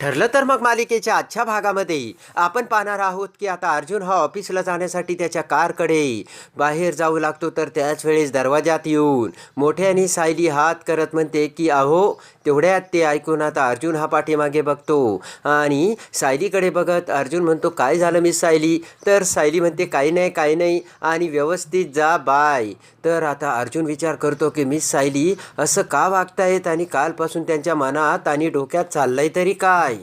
ठरलं तर मग मालिकेच्या आजच्या भागामध्ये. आपण पाहणार आहोत की आता अर्जुन हा ऑफिसला जाण्यासाठी त्याच्या कारकडे. बाहेर जाऊ लागतो तर त्याच वेळेस दरवाजात येऊन. मोठ्याने सायली हात करत म्हणते की अहो तेवढ्यात ते ऐकून आता अर्जुन हा पाठीमागे बघतो. आणि सायलीकडे बघत अर्जुन म्हणतो काय झालं मिस सायली? तर सायली म्हणते काही नाही काही नाही. आणि व्यवस्थित जा बाय. तर आता अर्जुन विचार करतो की मिस सायली असं का वागतायत आणि कालपासून त्यांच्या मनात आणि डोक्यात चाललंय तरी काय?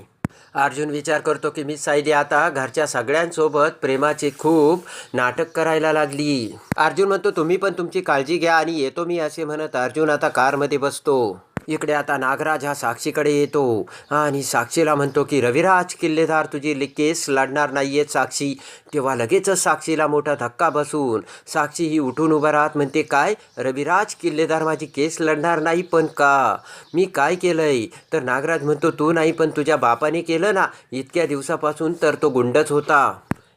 अर्जुन विचार करतो की मी सायली आता घरच्या सगळ्यांसोबत प्रेमाचे खूप नाटक करायला लागली. अर्जुन म्हणतो तुम्ही पण तुमची काळजी घ्या आणि येतो मी असे म्हणत. अर्जुन आता कारमध्ये बसतो. इकडे आता नागराज हा साक्षीकडे येतो. आणि साक्षीला म्हणतो की रविराज किल्लेदार तुझी केस लढणार नाही आहेत साक्षी. तेव्हा लगेचच साक्षीला मोठा धक्का बसून साक्षी ही उठून उभं राहत म्हणते काय? रविराज किल्लेदार माझी केस लढणार नाही पण का? मी काय केलंय? तर नागराज म्हणतो तू नाही पण तुझ्या बापाने केलं ना. इतक्या दिवसापासून तर तो गुंडच होता.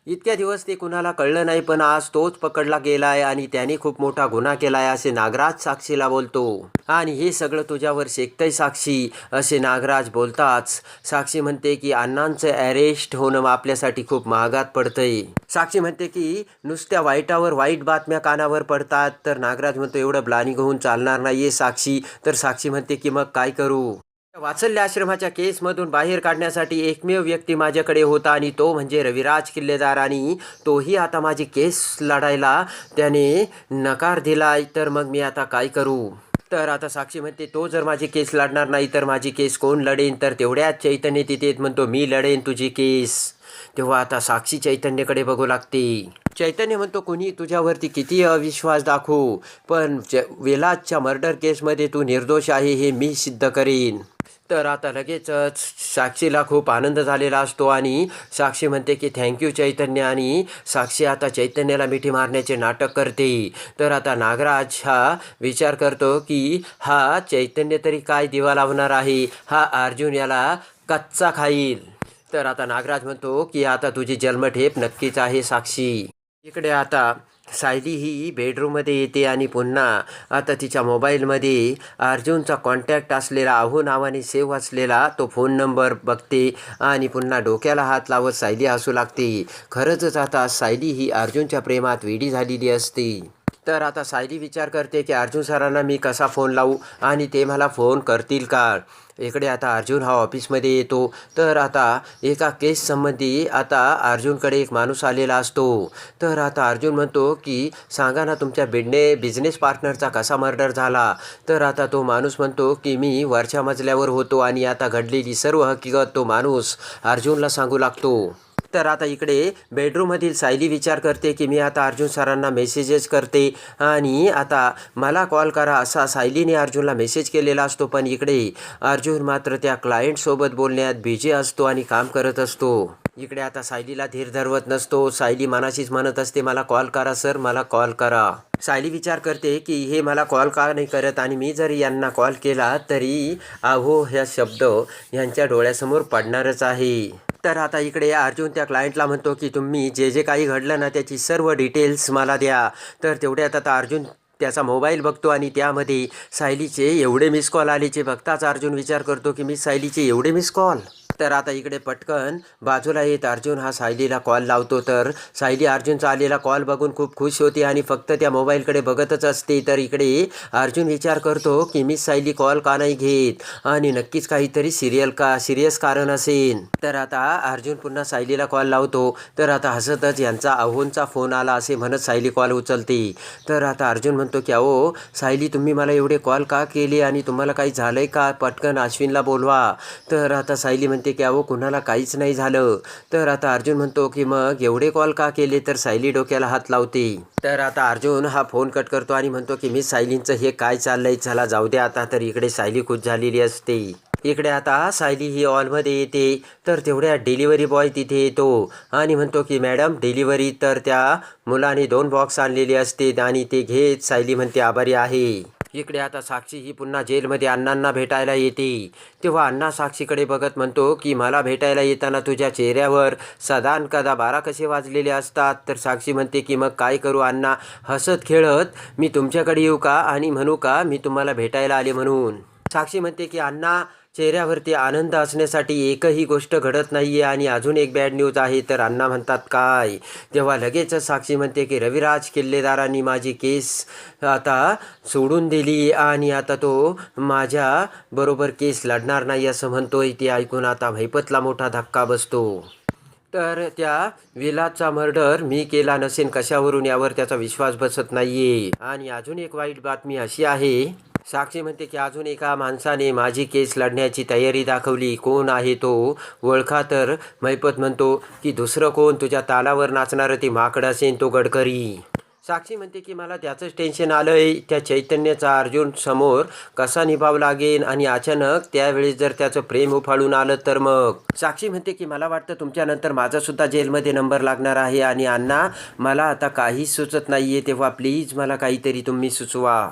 इतक्या दिवस ते कुणाला कळलं नाही पण आज तोच पकडला गेला आहे आणि त्याने खूप मोठा गुन्हा केला आहे असे नागराज साक्षीला बोलतो. आणि हे सगळं तुझ्यावर शेकतंय साक्षी असे नागराज बोलताच. साक्षी म्हणते की अण्णांचं अरेस्ट होणं आपल्यासाठी खूप महागात पडतंय. साक्षी म्हणते की नुसत्या वाईटावर वाईट बातम्या कानावर पडतात तर नागराज म्हणतो एवढं ब्लानिंग होऊन चालणार नाहीये साक्षी. तर साक्षी म्हणते की मग काय करू? वात्सल्य आश्रमाच्या केसमधून बाहेर काढण्यासाठी एकमेव व्यक्ती माझ्याकडे होता आणि तो म्हणजे रविराज किल्लेदार आणि तोही आता माझी केस लढायला त्याने नकार दिला तर मग मी आता काय करू? तर आता साक्षी म्हणते तो जर माझी केस लढणार नाही तर माझी केस कोण लढेन? तर तेवढ्याच चैतन्य तिथे म्हणतो मी लढेन तुझी केस. तेव्हा आता साक्षी चैतन्यकडे बघू लागते. चैतन्य म्हणतो कोणी तुझ्यावरती किती अविश्वास दाखवू? पण च वेलाजच्या मर्डर केसमध्ये तू निर्दोष आहे हे मी सिद्ध करीन. तर आता लगेचच साक्षीला खूप आनंद झालेला असतो आणि साक्षी म्हणते की थँक्यू चैतन्य. आणि साक्षी आता चैतन्याला मिठी मारण्याचे नाटक करते. तर आता नागराज हा विचार करतो की हा चैतन्य तरी काय दिवा लावणार आहे? हा अर्जुन याला कच्चा खाईल. तर आता नागराज म्हणतो की आता तुझी जन्मठेप नक्कीच आहे साक्षी. इकडे आता सायली ही बेडरूममध्ये येते आणि पुन्हा आता तिच्या मोबाईलमध्ये अर्जुनचा कॉन्टॅक्ट असलेला अहो नावाने सेव्ह असलेला तो फोन नंबर बघते आणि पुन्हा डोक्याला हात लावत सायली हसू लागते. खरंच आता सायली ही अर्जुनच्या प्रेमात वेडी झालेली असते. तर आता सायली विचार करते की अर्जुन सरांना मी कसा फोन लावू आणि ते मला फोन करतील का? इकडे आता अर्जुन हा ऑफिसमध्ये येतो. तर आता एका केस संबंधी आता अर्जुनकडे एक माणूस आलेला असतो. तर आता अर्जुन म्हणतो की सांगा ना तुमच्या बिडने बिझनेस पार्टनरचा कसा मर्डर झाला? तर आता तो माणूस म्हणतो की मी वरच्या मजल्यावर होतो आणि आता घडलेली सर्व हकीकत तो माणूस अर्जुनला सांगू लागतो. तर आता इकडे बेडरूममधील सायली विचार करते की मी आता अर्जुन सरांना मेसेजेस करते. आणि आता मला कॉल करा असा सायलीने अर्जुनला मेसेज केलेला असतो. पण इकडे अर्जुन मात्र त्या क्लायंटसोबत बोलण्यात बिझी असतो आणि काम करत असतो. इकडे आता सायलीला धीर धरवत नसतो. सायली मनाशीच म्हणत असते मला कॉल करा सर मला कॉल करा. सायली विचार करते की हे मला कॉल का नाही करत? आणि मी जर यांना कॉल केला तरी अहो ह्या शब्द यांच्या डोळ्यासमोर पडणारच आहे. तर आता इकडे अर्जुन त्या क्लायंटला म्हणतो की तुम्ही जे जे काही घडलं ना त्याची सर्व डिटेल्स मला द्या. तर तेवढ्यात आता अर्जुन त्याचा मोबाईल बघतो आणि त्यामध्ये सायलीचे एवढे मिस कॉल आलेचे बघताच अर्जुन विचार करतो की मी सायलीचे एवढे मिस कॉल तर आता इकडे पटकन बाजूला येत अर्जुन हा सायलीला कॉल लावतो. तर सायली अर्जुनचा आलेला कॉल बघून खूप खुश होते आणि फक्त त्या मोबाईलकडे बघतच असते. तर इकडे अर्जुन विचार करतो की मी सायली कॉल का नाही घेत? आणि नक्कीच काहीतरी सिरियल का सिरियस कारण असेल. तर आता अर्जुन पुन्हा सायलीला कॉल लावतो. तर आता हसतच यांचा अहोंचा फोन आला असे म्हणत सायली कॉल उचलते. तर आता अर्जुन म्हणतो की अहो सायली तुम्ही मला एवढे कॉल का केले आणि तुम्हाला काही झालंय का? पटकन अश्विनला बोलवा. तर आता सायली म्हणते की अहो कुणाला काहीच नाही झालं. तर आता अर्जुन म्हणतो की मग एवढे कॉल का केले तर सायली डोक्याला हात लावते. तर आता अर्जुन हा फोन कट करतो आणि म्हणतो की मी सायलींचं हे काय चाललंय? चला जाऊ दे आता तर इकडे सायली खुश झालेली असते. इकडे आता सायली ही हॉलमध्ये येते. तर तेवढ्या डिलिव्हरी बॉय तिथे येतो आणि म्हणतो की मॅडम डिलिव्हरी तर त्या मुलाने दोन बॉक्स आणलेले असते आणि ते घेत. सायली म्हणते आभारी आहे. इकडे आता साक्षी ही पुन्हा जेलमध्ये अण्णांना भेटायला येते. तेव्हा अण्णा साक्षीकडे बघत म्हणतो की मला भेटायला येताना तुझ्या चेहऱ्यावर सदान कदा बारा कसे वाजलेले असतात? तर साक्षी म्हणते की मग काय करू अण्णा? हसत खेळत मी तुमच्याकडे येऊ का आणि म्हणू का मी तुम्हाला भेटायला आले म्हणून? साक्षी म्हणते की अण्णा चेहऱ्यावरती आनंद असण्यासाठी एकही गोष्ट घडत नाही आहे आणि अजून एक बॅड न्यूज आहे. तर अण्णा म्हणतात काय? तेव्हा लगेचच साक्षी म्हणते की रविराज किल्लेदारांनी माझी केस आता सोडून दिली आणि आता तो माझ्या बरोबर केस लढणार नाही असं म्हणतोय. ते ऐकून आता भैपतला मोठा धक्का बसतो. तर त्या विलाचा मर्डर मी केला नसेन कशावरून यावर त्याचा विश्वास बसत नाहीये. आणि अजून एक वाईट बातमी अशी आहे साक्षी म्हणते की अजून एका माणसाने माझी केस लढण्याची तयारी दाखवली. कोण आहे तो? ओळखा तर. मैपत म्हणतो की दुसरं कोण तुझ्या तालावर नाचणारं ती माकड असेल तो गडकरी. साक्षी म्हणते की मला त्याचंच टेन्शन आलं आहे त्या चैतन्याचा अर्जुन समोर कसा निभाव लागेल आणि अचानक त्यावेळेस जर त्याचं प्रेम उफाळून आलं तर मग? साक्षी म्हणते की मला वाटतं तुमच्यानंतर माझासुद्धा जेलमध्ये नंबर लागणार आहे आणि अण्णा मला आता काहीच सुचत नाही आहे तेव्हा प्लीज मला काहीतरी तुम्ही सुचवा.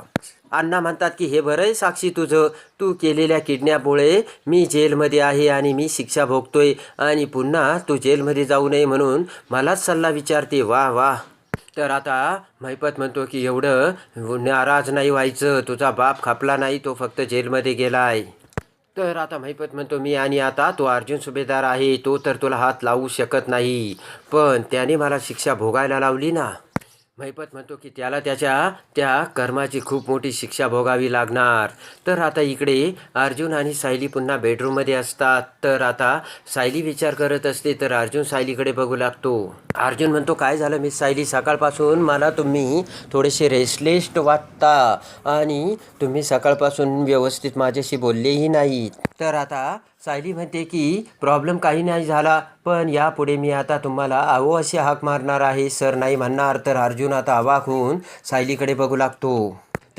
अण्णा म्हणतात की हे बरं आहे साक्षी तुझं. तू केलेल्या किडनॅपमुळे मी जेलमध्ये आहे आणि मी शिक्षा भोगतोय आणि पुन्हा तू जेलमध्ये जाऊ नये म्हणून मलाच सल्ला विचारते. वा वा. तर आता महिपत म्हणतो की एवढं नाराज नाही व्हायचं. तुझा बाप खापला नाही तो फक्त जेलमध्ये गेला आहे तर आता महिपत म्हणतो मी आणि आता तो अर्जुन सुभेदार आहे. तो तर तुला हात लावू शकत नाही. पण त्याने मला शिक्षा भोगायला लावली ना. महिपत म्हणतो की त्याला त्याच्या त्या कर्माची खूप मोठी शिक्षा भोगावी लागणार. तर आता इकडे अर्जुन आणि सायली पुन्हा बेडरूममध्ये असतात. तर आता सायली विचार करत असते तर अर्जुन सायलीकडे बघू लागतो. अर्जुन म्हणतो काय झालं मी सायली? सकाळपासून मला तुम्ही थोडेसे रेस्टलेस्ट वाटता आणि तुम्ही सकाळपासून व्यवस्थित माझ्याशी बोललेही नाहीत. तर आता सायली म्हणते की प्रॉब्लेम काही नाही झाला पण यापुढे मी आता तुम्हाला आवो असे हाक मारणार आहे सर नाही म्हणणार. तर अर्जुन आता अवाक होऊन सायलीकडे बघू लागतो.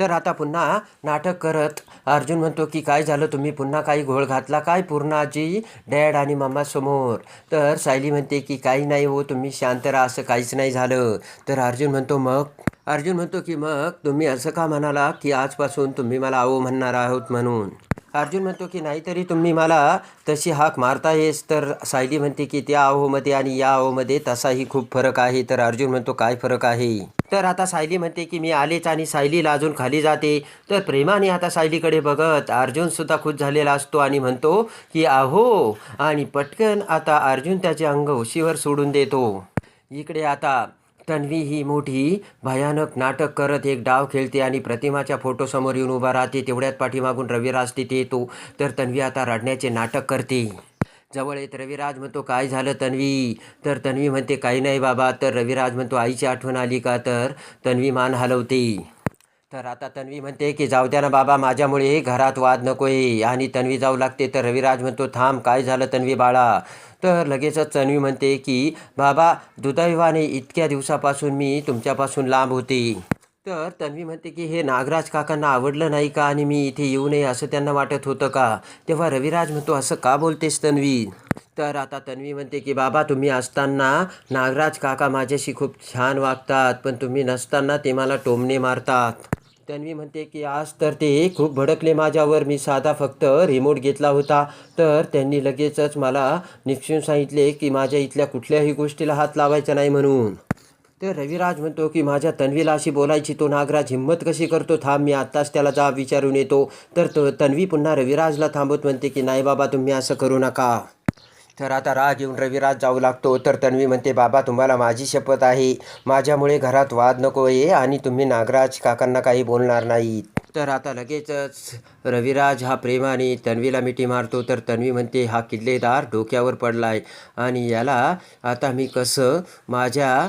तर आता पुन्हा नाटक करत अर्जुन म्हणतो की काय झालं? तुम्ही पुन्हा काही घोळ घातला काय पूर्ण आजी डॅड आणि मम्मा समोर. तर सायली म्हणते की काही नाही हो तुम्ही शांत राहा असं काहीच नाही झालं. तर अर्जुन म्हणतो मग? अर्जुन म्हणतो की मग तुम्ही असं का म्हणाला की आजपासून तुम्ही मला आवो म्हणणार आहोत म्हणून? अर्जुन म्हणतो की नाहीतरी तुम्ही मला तशी हाक मारतायस तर सायली म्हणते की त्या आहोमध्ये आणि या आहोमध्ये तसाही खूप फरक आहे. तर अर्जुन म्हणतो काय फरक आहे? तर आता सायली म्हणते की मी आलेच आणि सायलीला अजून खाली जाते. तर प्रेमाने आता सायलीकडे बघत अर्जुनसुद्धा खुश झालेला असतो आणि म्हणतो की आहो आणि पटकन आता अर्जुन त्याचे अंग उशीवर सोडून देतो. इकडे आता तन्वी ही मोठी भयानक नाटक करत एक डाव खेळते आणि प्रतिमाच्या फोटोसमोर येऊन उभा राहते. तेवढ्यात पाठीमागून रविराज तिथे येतो. तर तन्वी आता रडण्याचे नाटक करते. जवळ येत रविराज म्हणतो काय झालं तन्वी? तर तन्वी म्हणते काही नाही बाबा. तर रविराज म्हणतो आईची आठवण आली का? तर तन्वी मान हलवते. तर आता तन्वी म्हणते की जाऊ द्या ना बाबा माझ्यामुळे घरात वाद नकोय. आणि तन्वी जाऊ लागते तर रविराज म्हणतो थांब काय झालं तन्वी बाळा? तर लगेचच तन्वी म्हणते की बाबा दुदैवाने इतक्या दिवसापासून मी तुमच्यापासून लांब होते. तर तन्वी म्हणते की हे नागराज काकांना आवडलं नाही का आणि मी इथे येऊ नये असं त्यांना वाटत होतं का? तेव्हा रविराज म्हणतो असं का बोलतेस तन्वी? तर आता तन्वी म्हणते की बाबा तुम्ही असताना नागराज काका माझ्याशी खूप छान वागतात पण तुम्ही नसताना ते मला टोमणे मारतात. तन्वी म्हणते की आज तर ते खूप भडकले माझ्यावर. मी साधा फक्त रिमोट घेतला होता. तर त्यांनी लगेचच मला निश्चून सांगितले की माझ्या इथल्या कुठल्याही गोष्टीला हात लावायचा नाही म्हणून. तर रविराज म्हणतो की माझ्या तन्वीला अशी बोलायची तो नागराज हिंमत कशी करतो? थांब मी आत्ताच त्याला जाब विचारून येतो. तर तन्वी पुन्हा रविराजला थांबत म्हणते की नाही बाबा तुम्ही असं करू नका. तर आता राग येऊन रविराज जाऊ लागतो. तर तन्वी म्हणते बाबा तुम्हाला माझी शपथ आहे. माझ्यामुळे घरात वाद नको ये आणि तुम्ही नागराज काकांना काही बोलणार नाहीत. तर आता लगेचच रविराज हा प्रेमाने तन्वीला मिठी मारतो. तर तन्वी म्हणते हा किल्लेदार डोक्यावर पडला आहे आणि याला आता मी कसं माझ्या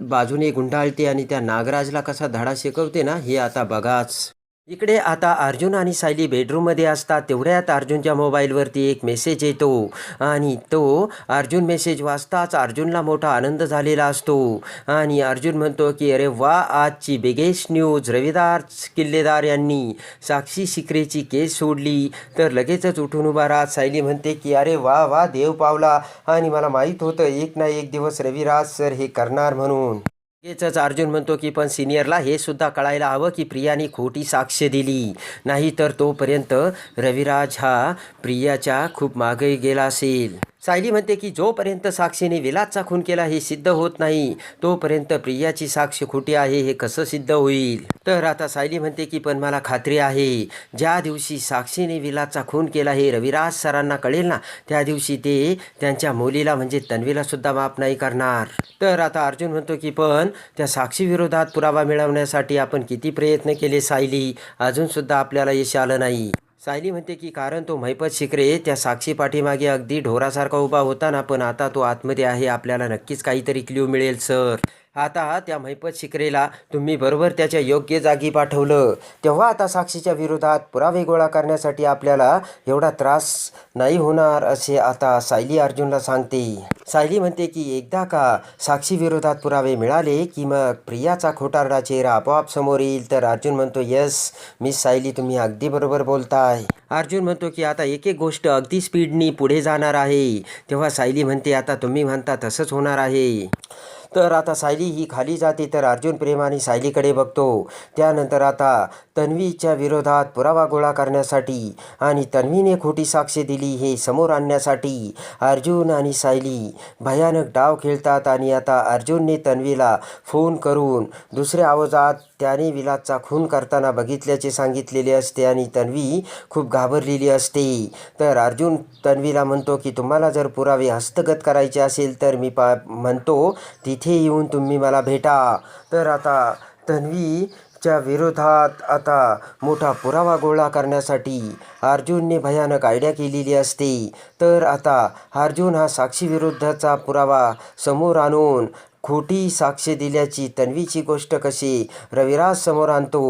बाजूने गुंडाळते आणि त्या नागराजला कसा धडा शिकवते ना हे आता बघाच. इकडे आता अर्जुन आणि सायली बेडरूममध्ये असतात. तेवढ्यात अर्जुनच्या मोबाईलवरती एक मेसेज येतो. आणि तो अर्जुन मेसेज वाचताच अर्जुनला मोठा आनंद झालेला असतो. आणि अर्जुन म्हणतो की अरे वा आजची बिगेस्ट न्यूज रविदार किल्लेदार यांनी साक्षी शिकरेची केस सोडली. तर लगेचच उठून उभा राहत सायली म्हणते की अरे वा वा देव पावला. आणि मला माहीत होतं एक ना एक दिवस रविराज सर हे करणार म्हणून. लगेचच अर्जुन म्हणतो की पण सिनियरला हे सुद्धा कळायला हवं की प्रियाने खोटी साक्ष दिली. नाही तर तोपर्यंत रविराज हा प्रियाच्या खूप मागे गेला असेल. सायली म्हणते की जोपर्यंत साक्षीने विलासचा खून केला हे सिद्ध होत नाही तोपर्यंत प्रियाची साक्ष खोटी आहे हे कसं सिद्ध होईल? तर आता सायली म्हणते की पण मला खात्री आहे ज्या दिवशी साक्षीने विलासचा खून केला हे रविराज सरांना कळेल ना त्या दिवशी ते त्यांच्या मुलीला म्हणजे तन्वीला सुद्धा माफ नाही करणार. तर आता अर्जुन म्हणतो की पण त्या साक्षीविरोधात पुरावा मिळवण्यासाठी आपण किती प्रयत्न केले सायली? अजूनसुद्धा आपल्याला यश आलं नाही. सायली म्हणते की कारण तो महिपत शिकरे त्या साक्षी पाठीमागे अगदी ढोरासारखा उभा होता ना पण आता तो आतमध्ये आहे. आपल्याला नक्कीच काहीतरी क्ल्यू मिळेल सर आता त्या महिपत शिकरेला तुम्ही बरोबर त्याच्या योग्य जागी पाठवलं. तेव्हा आता साक्षीच्या विरोधात पुरावे गोळा करण्यासाठी आपल्याला एवढा त्रास नाही होणार असे आता सायली अर्जुनला सांगते. सायली म्हणते की एकदा का साक्षी विरोधात पुरावे मिळाले की मग प्रियाचा खोटारडा चेहरा आपोआप समोर येईल? तर अर्जुन म्हणतो यस मिस सायली तुम्ही अगदी बरोबर बोलताय. अर्जुन म्हणतो की आता एक एक गोष्ट अगदी स्पीडनी पुढे जाणार आहे. तेव्हा सायली म्हणते आता तुम्ही म्हणता तसंच होणार आहे. तर आता सायली ही खाली जाते तर अर्जुन प्रेमाने सायलीकडे बघतो. त्यानंतर आता तन्वीच्या विरोधात पुरावा गोळा करण्यासाठी आणि तन्वीने खोटी साक्ष दिली हे समोर आणण्यासाठी अर्जुन आणि सायली भयानक डाव खेळतात आणि आता अर्जुनने तन्वीला फोन करून दुसऱ्या आवाजात त्याने विलासचा खून करताना बघितल्याचे सांगितलेले असते आणि तन्वी खूप घाबरलेली असते. तर अर्जुन तन्वीला म्हणतो की तुम्हाला जर पुरावे हस्तगत करायचे असेल तर मी पा म्हणतो. तिथे येऊन तुम्ही मला भेटा. तर आता तन्वीच्या विरोधात आता मोठा पुरावा गोळा करण्यासाठी अर्जुनने भयानक आयडिया केलेली असते. तर आता अर्जुन हा साक्षीविरुद्धचा पुरावा समोर आणून खोटी साक्ष दिल्याची तन्वीची गोष्ट कशी रविराज समोर आणतो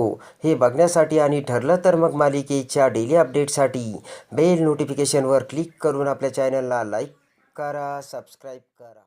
हे बघण्यासाठी आणि ठरलं तर मग मालिकेच्या डेली अपडेटसाठी बेल नोटिफिकेशनवर क्लिक करून आपल्या चॅनलला लाईक करा सबस्क्राईब करा.